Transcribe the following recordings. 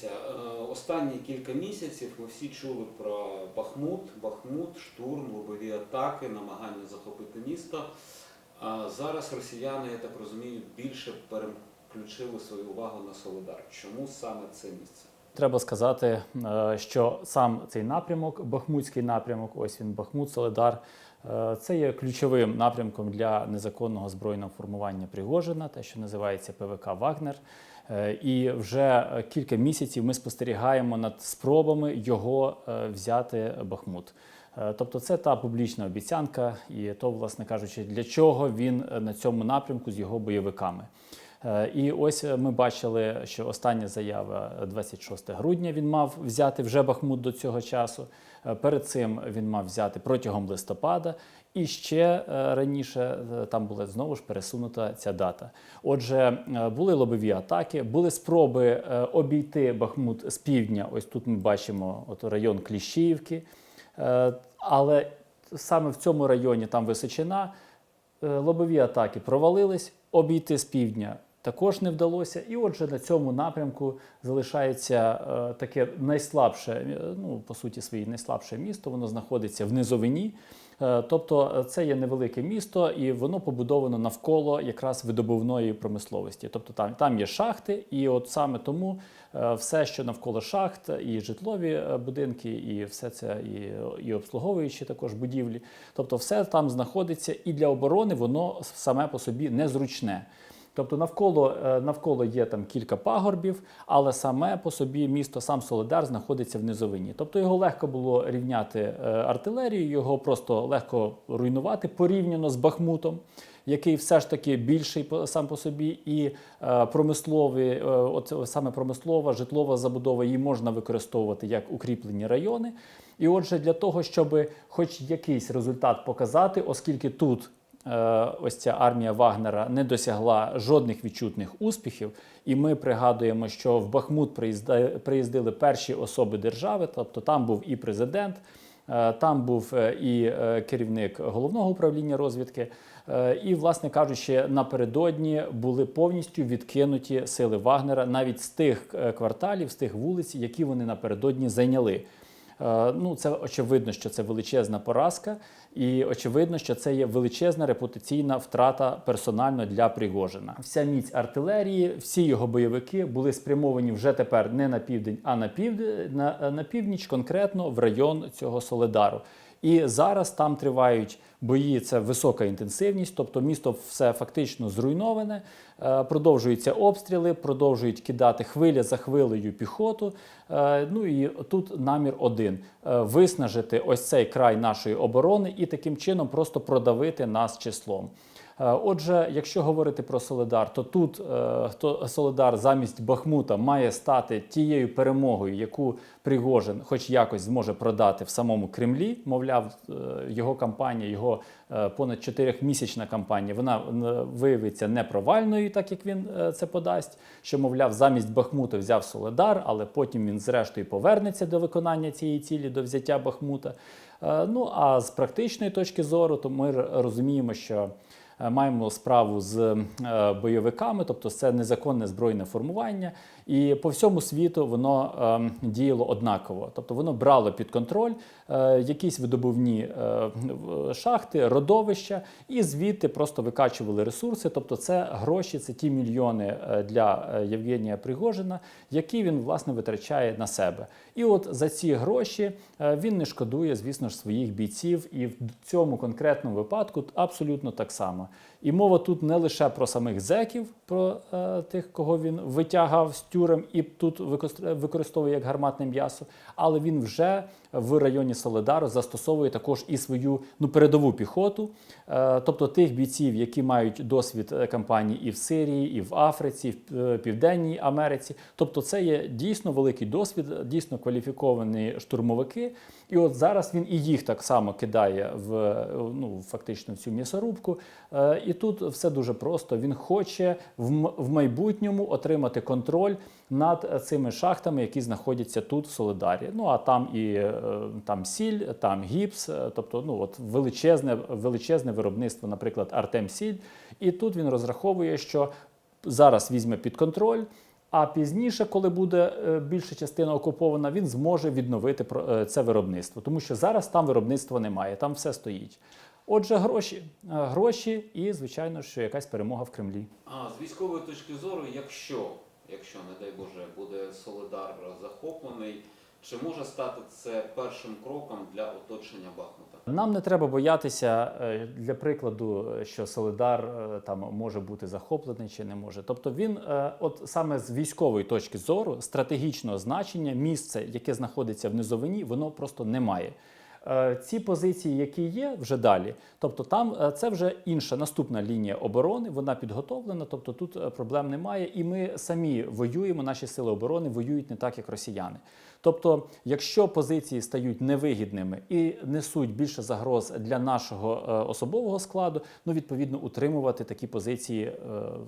Дивіться, е, останні кілька місяців ми всі чули про Бахмут, Бахмут, штурм, лобові атаки, намагання захопити місто. А зараз росіяни, я так розумію, більше переключили свою увагу на Солидар. Чому саме це місце? Треба сказати, е, що сам цей напрямок, Бахмутський напрямок, ось він Бахмут, Соледар, е, це є ключовим напрямком для незаконного збройного формування Пригожина, те, що називається ПВК Вагнер. Е, І вже кілька місяців ми спостерігаємо над спробами його е, взяти Бахмут. Е, Тобто це та публічна обіцянка, і то, власне кажучи, для чого він на цьому напрямку з його бойовиками. І ось ми бачили, що остання заява е, 26 грудня він мав взяти вже Бахмут до цього часу. Перед цим він мав взяти протягом листопада. І ще е, раніше е, там була знову ж пересунута ця дата. Отже, е, були лобові атаки, були спроби обійти Бахмут з півдня. Ось тут ми бачимо от район Кліщіївки. Але саме в цьому районі там височина. Лобові атаки провалились, обійти з півдня також не вдалося. І отже, на цьому напрямку залишається таке найслабше, ну по суті, своє найслабше місто. Воно знаходиться в низовині. Е, Тобто е, це є невелике місто, і воно побудовано навколо якраз видобувної промисловості. Тобто там, там є шахти, і от саме тому е, все, що навколо шахт, і житлові будинки, і все це, і, і обслуговуючі також будівлі. Тобто, все там знаходиться, і для оборони воно саме по собі незручне. Тобто навколо, е, навколо є там кілька пагорбів, але саме по собі місто, сам Солидар знаходиться в низовині. Тобто його легко було рівняти е, артилерією, його просто легко руйнувати порівняно з Бахмутом, який все ж таки більший сам по собі, і е, промислові, от саме промислова, житлова забудова її можна використовувати як укріплені райони. І отже, для того, щоб хоч якийсь результат показати, оскільки тут ось ця армія Вагнера не досягла жодних відчутних успіхів. І ми пригадуємо, що в Бахмут приїздили перші особи держави, тобто там був і президент. е, Там був е, і е, керівник головного управління розвідки, Е, і, власне кажучи, напередодні були повністю відкинуті сили Вагнера навіть з тих е, кварталів, з тих вулиць, які вони напередодні зайняли. Е, Ну, це очевидно, що це величезна поразка, і очевидно, що це є величезна репутаційна втрата персонально для Пригожина. Вся міць артилерії, всі його бойовики були спрямовані вже тепер не на південь, а на південь на, на північ, конкретно в район цього Соледару. І зараз там тривають бої. Це висока інтенсивність, тобто місто все фактично зруйноване. Е, Продовжуються обстріли, продовжують кидати хвиля за хвилею піхоту. Е, Ну і тут намір один: е, виснажити ось цей край нашої оборони і таким чином просто продавити нас числом. Е, Отже, якщо говорити про Солидар, то тут е, то Солидар замість Бахмута має стати тією перемогою, яку Пригожин хоч якось зможе продати в самому Кремлі. Мовляв, е, його кампанія, його понад чотирьохмісячна кампанія, вона виявиться непровальною, так як він це подасть. Що, мовляв, замість Бахмута взяв Солидар, але потім він зрештою повернеться до виконання цієї цілі, до взяття Бахмута. Ну а з практичної точки зору, то ми розуміємо, що маємо справу з е, бойовиками, тобто це незаконне збройне формування, і по всьому світу воно ем, діяло однаково. Тобто воно брало під контроль е, якісь видобувні е, шахти, родовища, і звідти просто викачували ресурси. Тобто, це гроші, це ті мільйони е, для е, Євгенія Пригожина, які він власне витрачає на себе. І от за ці гроші е, він не шкодує, звісно ж, своїх бійців, і в цьому конкретному випадку абсолютно так само. І мова тут не лише про самих зеків, про е, тих, кого він витягав з тюрем і тут використовує як гарматне м'ясо, але він вже в районі Соледару застосовує також і свою ну, передову піхоту, е, тобто тих бійців, які мають досвід е, кампанії і в Сирії, і в Африці, в е, Південній Америці. Тобто, це є дійсно великий досвід, дійсно кваліфіковані штурмовики. І от зараз він і їх так само кидає в ну, фактично в цю м'ясорубку. Е, І тут все дуже просто. Він хоче в, майбутньому отримати контроль над цими шахтами, які знаходяться тут в Солидарі. Ну а там і е, там сіль, там гіпс, е, тобто ну от величезне, величезне виробництво, наприклад, Артем Сіль. І тут він розраховує, що зараз візьме під контроль. А пізніше, коли буде е, більша частина окупована, він зможе відновити е, це виробництво, тому що зараз там виробництва немає, там все стоїть. Отже, гроші, гроші і, звичайно, що якась перемога в Кремлі. А з військової точки зору, якщо, якщо не дай Боже, буде Солидар захоплений, чи може стати це першим кроком для оточення Бахмута? Нам не треба боятися е, для прикладу, що Солидар е, там може бути захоплений чи не може. Тобто він, е, от саме з військової точки зору, стратегічного значення, місце, яке знаходиться в низовині, воно просто немає. Е, Ці позиції, які є вже далі, тобто там е, це вже інша наступна лінія оборони, вона підготовлена, тобто тут е, проблем немає, і ми самі воюємо, наші сили оборони воюють не так, як росіяни. Тобто, якщо позиції стають невигідними і несуть більше загроз для нашого е, особового складу, ну відповідно утримувати такі позиції е,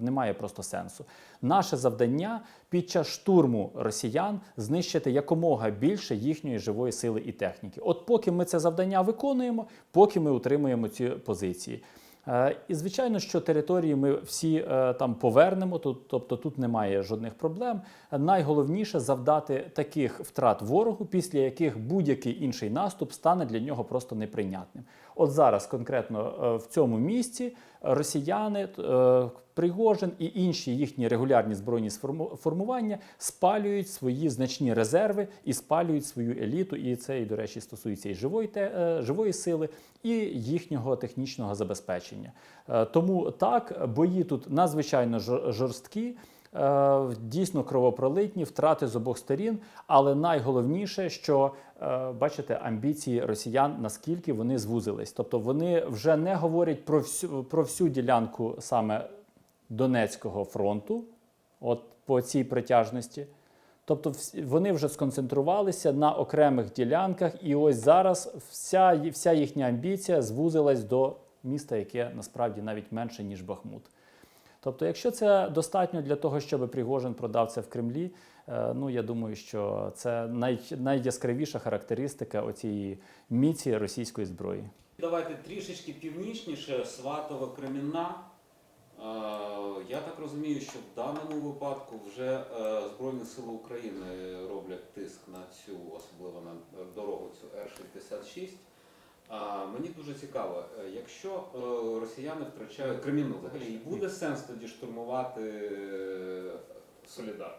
немає просто сенсу. Наше завдання під час штурму росіян знищити якомога більше їхньої живої сили і техніки. От поки ми це завдання виконуємо, поки ми утримуємо ці позиції. Е, І звичайно, що території ми всі е, там повернемо, тобто тут немає жодних проблем. Найголовніше завдати таких втрат ворогу, після яких будь-який інший наступ стане для нього просто неприйнятним. От зараз конкретно е, в цьому місці росіяни, е, Пригожин і інші їхні регулярні збройні формування спалюють свої значні резерви і спалюють свою еліту. І це, і, до речі, стосується і живої, те, е, живої сили, і їхнього технічного забезпечення. Тому так, бої тут надзвичайно жорсткі. Е, Дійсно кровопролитні втрати з обох сторін, але найголовніше, що е, бачите, амбіції росіян наскільки вони звузились. Тобто вони вже не говорять про всю про всю ділянку саме Донецького фронту, от по цій притяжності. Тобто вони вже сконцентрувалися на окремих ділянках, і ось зараз вся, вся їхня амбіція звузилась до міста, яке насправді навіть менше, ніж Бахмут. Тобто, якщо це достатньо для того, щоб Пригожин продав це в Кремлі, е, ну я думаю, що це най, найяскравіша характеристика оцієї міці російської зброї. Давайте трішечки північніше, Сватово, Кремінна. Е, Я так розумію, що в даному випадку вже е, Збройні Сили України роблять тиск на цю, особливо на дорогу цю Р-66. А мені дуже цікаво, е, якщо е, росіяни втрачають Кремінну взагалі, і буде сенс тоді штурмувати е, Солідар?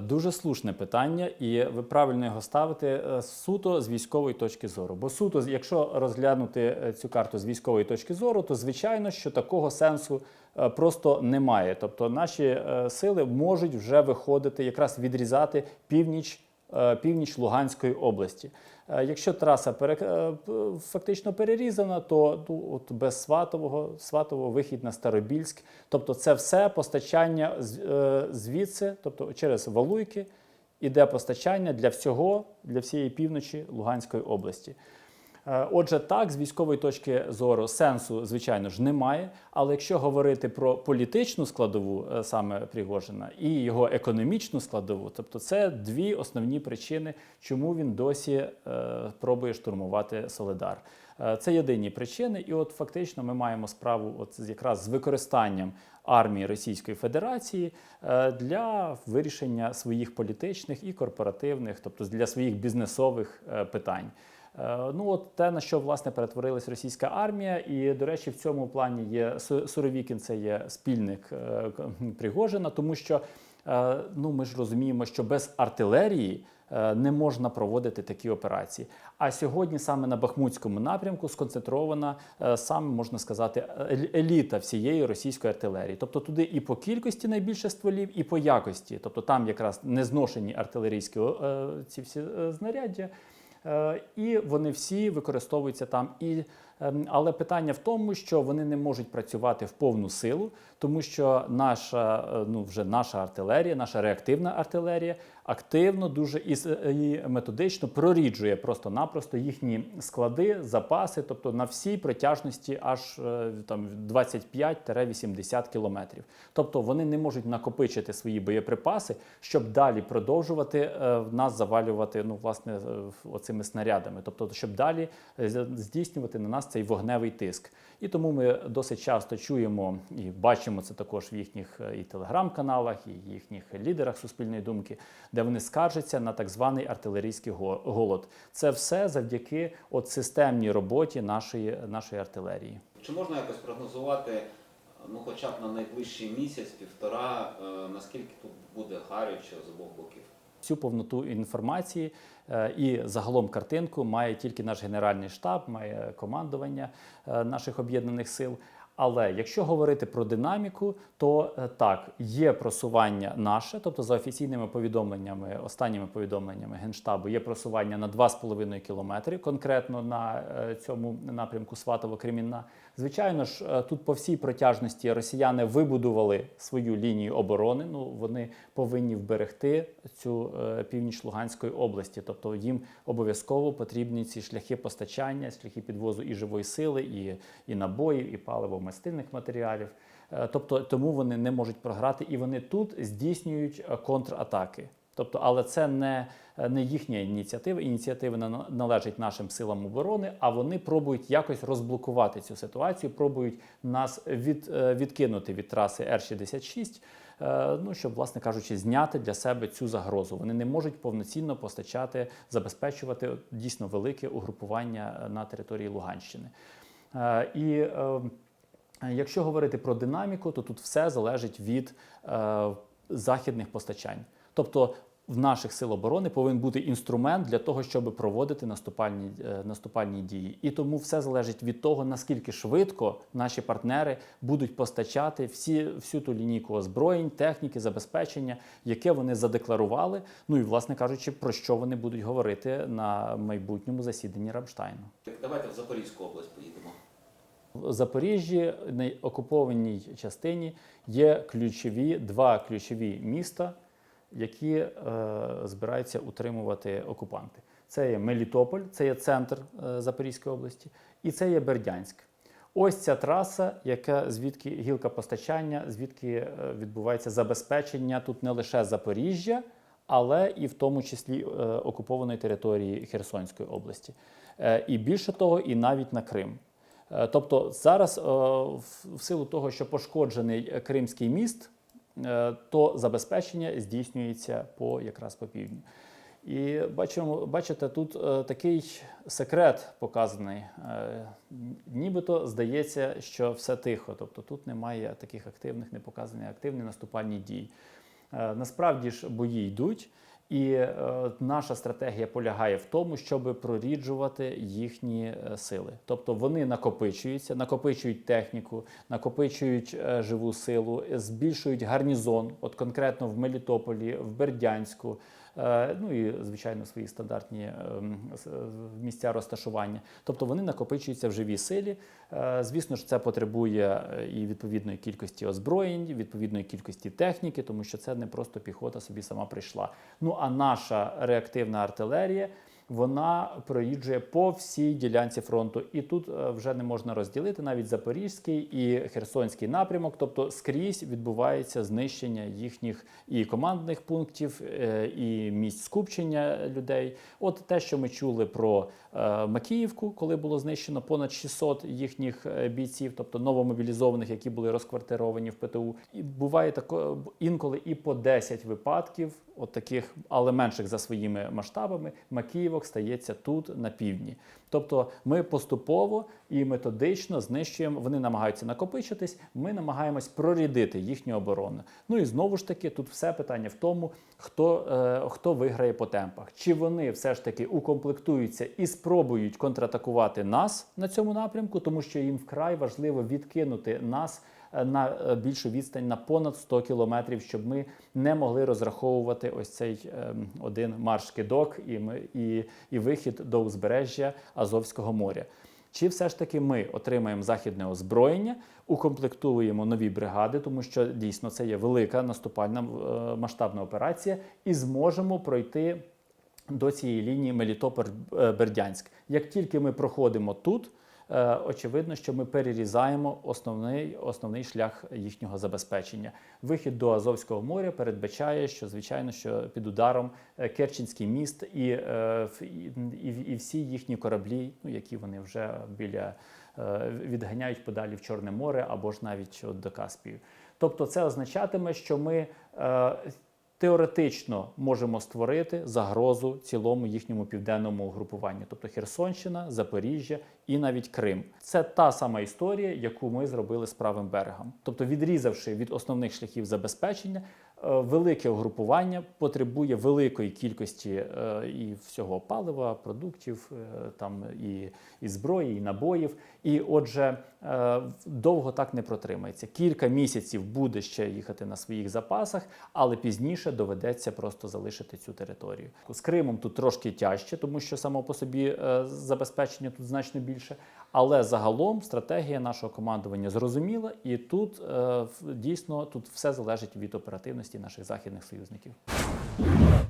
Дуже слушне питання, і ви правильно його ставите суто з військової точки зору. Бо суто, якщо розглянути цю карту з військової точки зору, то звичайно, що такого сенсу просто немає. Тобто наші сили можуть вже виходити, якраз відрізати північ. Е, Північ Луганської області. Е, Якщо траса пере, е, фактично перерізана, то от без Сватового, Сватового вихід на Старобільськ. Тобто це все постачання звідси, тобто через Валуйки, іде постачання для всього, для всієї півночі Луганської області. Е, Отже, так, з військової точки зору сенсу, звичайно ж, немає. Але якщо говорити про політичну складову е, саме Пригожина і його економічну складову, тобто це дві основні причини, чому він досі е, пробує штурмувати Солидар. Це єдині причини, і от фактично ми маємо справу от якраз з використанням армії Російської Федерації для вирішення своїх політичних і корпоративних, тобто для своїх бізнесових питань. Е, Ну, от те, на що власне перетворилась російська армія, і до речі, в цьому плані є Суровікін, це є спільник е, Пригожина, тому що е, ну ми ж розуміємо, що без артилерії не можна проводити такі операції. А сьогодні саме на Бахмутському напрямку сконцентрована саме можна сказати еліта всієї російської артилерії. Тобто туди і по кількості найбільше стволів, і по якості. Тобто там якраз незношені артилерійські е, ці всі знаряддя. Е, І вони всі використовуються там. І, але питання в тому, що вони не можуть працювати в повну силу, тому що наша, е, ну, вже наша артилерія, наша реактивна артилерія активно дуже і, методично проріджує просто-напросто їхні склади, запаси, тобто на всій протяжності аж е, там 25-80 кілометрів. Тобто вони не можуть накопичити свої боєприпаси, щоб далі продовжувати е, нас завалювати ну, власне, оцими снарядами, тобто, щоб далі здійснювати на нас цей вогневий тиск. І тому ми досить часто чуємо і бачимо це також в їхніх е, і телеграм-каналах, і їхніх лідерах суспільної думки, де вони скаржаться на так званий артилерійський голод. Це все завдяки от системній роботі нашої, нашої артилерії. Чи можна якось прогнозувати, ну хоча б на найближчий місяць, півтора, е, наскільки тут буде гаряче з обох боків? Всю повноту інформації е, і загалом картинку має тільки наш генеральний штаб, має командування е, наших об'єднаних сил. Але якщо говорити про динаміку, то е, так, є просування наше, тобто за офіційними повідомленнями, останніми повідомленнями Генштабу, є просування на 2,5 кілометри, конкретно на цьому напрямку Сватово-Кремінна. Звичайно ж, е, тут по всій протяжності росіяни вибудували свою лінію оборони. Ну вони повинні вберегти цю е, північ Луганської області. Тобто їм обов'язково потрібні ці шляхи постачання, шляхи підвозу і живої сили, і, і набоїв, і паливо-мастильних матеріалів. Е, Тобто тому вони не можуть програти, і вони тут здійснюють контратаки. Тобто, але це не, не їхня ініціатива. Ініціатива належить нашим силам оборони, а вони пробують якось розблокувати цю ситуацію, пробують нас від, е, відкинути від траси Р-66, е, ну щоб, власне кажучи, зняти для себе цю загрозу. Вони не можуть повноцінно постачати, забезпечувати дійсно велике угрупування е, на території Луганщини. І Якщо говорити про динаміку, то тут все залежить від західних постачань. Тобто в наших сил оборони повинен бути інструмент для того, щоб проводити наступальні, е, наступальні дії. І тому все залежить від того, наскільки швидко наші партнери будуть постачати всі, всю ту лінійку озброєнь, техніки, забезпечення, яке вони задекларували. Ну і, власне кажучи, про що вони будуть говорити на майбутньому засіданні Рамштайну. Давайте в Запорізьку область поїдемо. В Запоріжжі на окупованій частині є ключові два ключові міста, які е, збираються утримувати окупанти. Це є Мелітополь, це є центр е, Запорізької області, і це є Бердянськ. Ось ця траса, яка звідки гілка постачання, звідки е, відбувається забезпечення тут не лише Запоріжжя, але і в тому числі е, окупованої території Херсонської області. Е, і більше того, і навіть на Крим. Е, Тобто зараз, е, в силу того, що пошкоджений Кримський міст, то забезпечення здійснюється по якраз по півдню. І бачимо, бачите, тут е, такий секрет показаний. Е, нібито здається, що все тихо. Тобто тут немає таких активних, не показаних активні наступальні дії. Е, насправді ж бої йдуть. І е, наша стратегія полягає в тому, щоб проріджувати їхні е, сили. Тобто вони накопичуються, накопичують техніку, накопичують е, живу силу, збільшують гарнізон, от конкретно в Мелітополі, в Бердянську, ну і звичайно свої стандартні е, місця розташування. Тобто вони накопичуються в живій силі. Е, Звісно ж, це потребує е, і відповідної кількості озброєнь, відповідної кількості техніки, тому що це не просто піхота собі сама прийшла. Ну а наша реактивна артилерія. Вона проїжджує по всій ділянці фронту, і тут е, вже не можна розділити навіть Запорізький і Херсонський напрямок. Тобто скрізь відбувається знищення їхніх і командних пунктів, е, і місць скупчення людей. От те, що ми чули про е, Макіївку, коли було знищено понад 600 їхніх бійців, тобто новомобілізованих, які були розквартировані в ПТУ. І буває тако інколи і по 10 випадків, от таких, але менших за своїми масштабами, Макіївок стається тут на півдні. Тобто ми поступово і методично знищуємо, вони намагаються накопичитись, ми намагаємось прорідити їхню оборону. Ну і знову ж таки, тут все питання в тому, хто, е, хто виграє по темпах. Чи вони все ж таки укомплектуються і спробують контратакувати нас на цьому напрямку, тому що їм вкрай важливо відкинути нас на е, більшу відстань на понад 100 кілометрів, щоб ми не могли розраховувати ось цей ем, один марш-кидок і, і, і вихід до узбережжя Азовського моря. Чи все ж таки ми отримаємо західне озброєння, укомплектуємо нові бригади, тому що дійсно це є велика наступальна е, масштабна операція, і зможемо пройти до цієї лінії Мелітополь-Бердянськ. Як тільки ми проходимо тут, е, очевидно, що ми перерізаємо основний, основний шлях їхнього забезпечення. Вихід до Азовського моря передбачає, що звичайно, що під ударом е, Керченський міст і, е, і, і, і всі їхні кораблі, ну які вони вже біля е, відганяють подалі в Чорне море або ж навіть до Каспію. Тобто, це означатиме, що ми е, теоретично можемо створити загрозу цілому їхньому південному угрупуванню, тобто Херсонщина, Запоріжжя і навіть Крим. Це та сама історія, яку ми зробили з правим берегом. Тобто, відрізавши від основних шляхів забезпечення, велике угрупування потребує великої кількості е, і всього палива, продуктів, е, там і, і зброї, і набоїв. І отже, е, довго так не протримається. Кілька місяців буде ще їхати на своїх запасах, але пізніше доведеться просто залишити цю територію. З Кримом тут трошки тяжче, тому що само по собі забезпечення тут значно більше. Але загалом стратегія нашого командування зрозуміла, і тут дійсно тут все залежить від оперативності наших західних союзників.